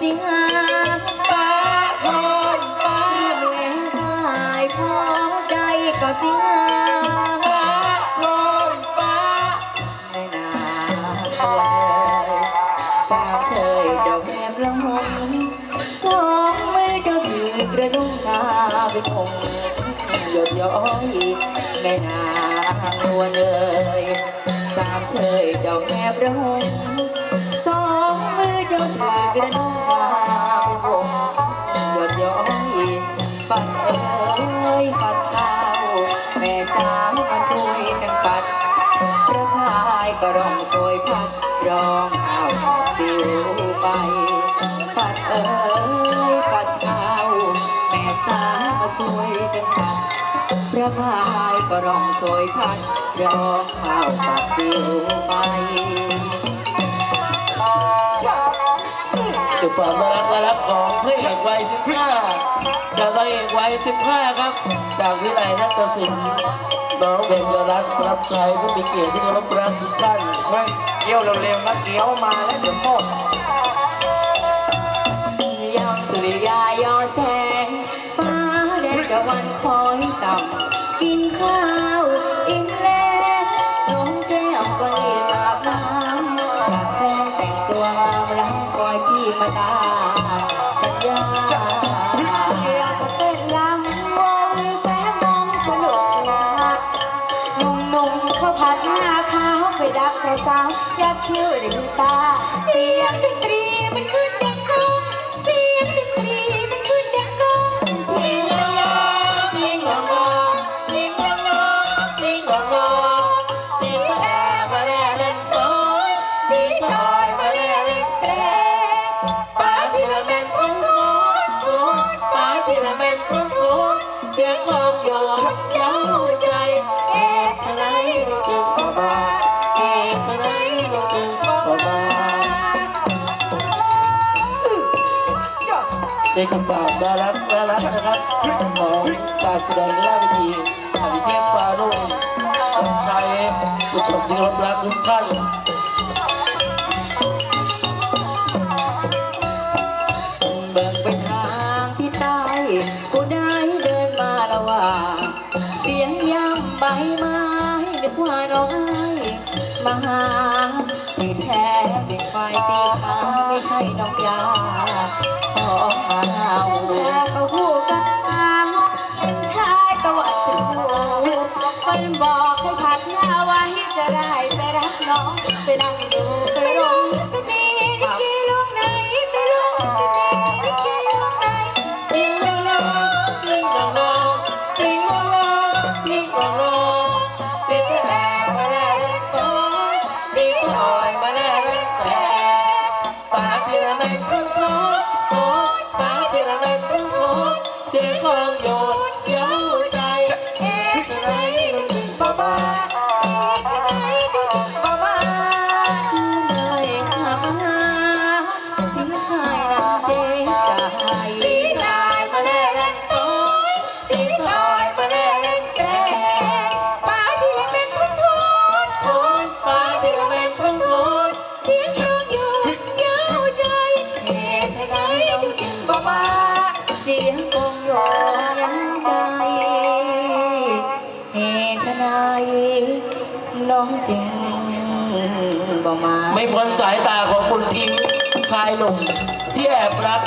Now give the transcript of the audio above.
สิหาป้าทองป้าเมื่อตายพอใจก็สิหาป้าทองป้าไม่นาตัวเลยสาวเชยเจ้าแหบละหงสองมือเจ้าถือกระดุมกาไปคงหยดย้อยแม่นางนวลเลยสามเชยเจ้าแหบละหงสองมือเจ้าถือกระดุม ย้อยปัดเอ้ยปัดเท้าแม่สาวมาช่วยกันปัดพระพายก็ร้องโชยพัดร้องเอาปิวไปปัดเอ้ยปัดข้าวแม่สาวมาช่วยกันปัดพระพายก็ร้องโชยพัดร้องข้าปัดปิวไป ความน่ารักน่ารักของพระเอกวัย15กับนางเอกวัย15ครับจากวิไลนัตศิลป์น้องเบญจรัตน์รับใช้ผู้มีเกียรติที่เคารพรักทุกท่านเฮ้ยเกี่ยวเร็วๆนะเกี่ยวมาแล้วเดี๋ยวหมดยามสุริยายอแสงฟ้าแดงตะวันคอยต่ำกินข้าว มาตามสัญญาเรือก็เต้นลำวงแฟมองสนุกนะหนุ่มๆเขาพัดหน้าขาวไปดักสาวๆยักคิ้วดึงตา เสียงดนตรีมันขึ้น ที่ละเม็ดทุ่งทุ่งเสียงของโยนเย้าใจเอ๊ะจะไหนดูตึงบ้าบ้าเอ๊ะจะไหนดูตึงบ้าบ้าในคำตอบน่ารักน่ารักนะครับของการแสดงหน้าเวทีอดิเทพฟารุ่งกับชัยผู้ชมที่เคารพรักทุกท่าน ไม้นึกว่าน้องไอ้มาหาที่แท้เป็นควายสีขาวไม่ใช่น้องยาของมาเอาแต่เขาพูดกันมาเป็นชายตะวันถึงหูมันบอกให้ผัดหน้าไว้จะได้ไปรักน้องไปนั่งดูไปลงสนี องจริงบอกมา ไม่พ้นสายตาของคุณทิ้งชายหนุ่มที่แอบรัก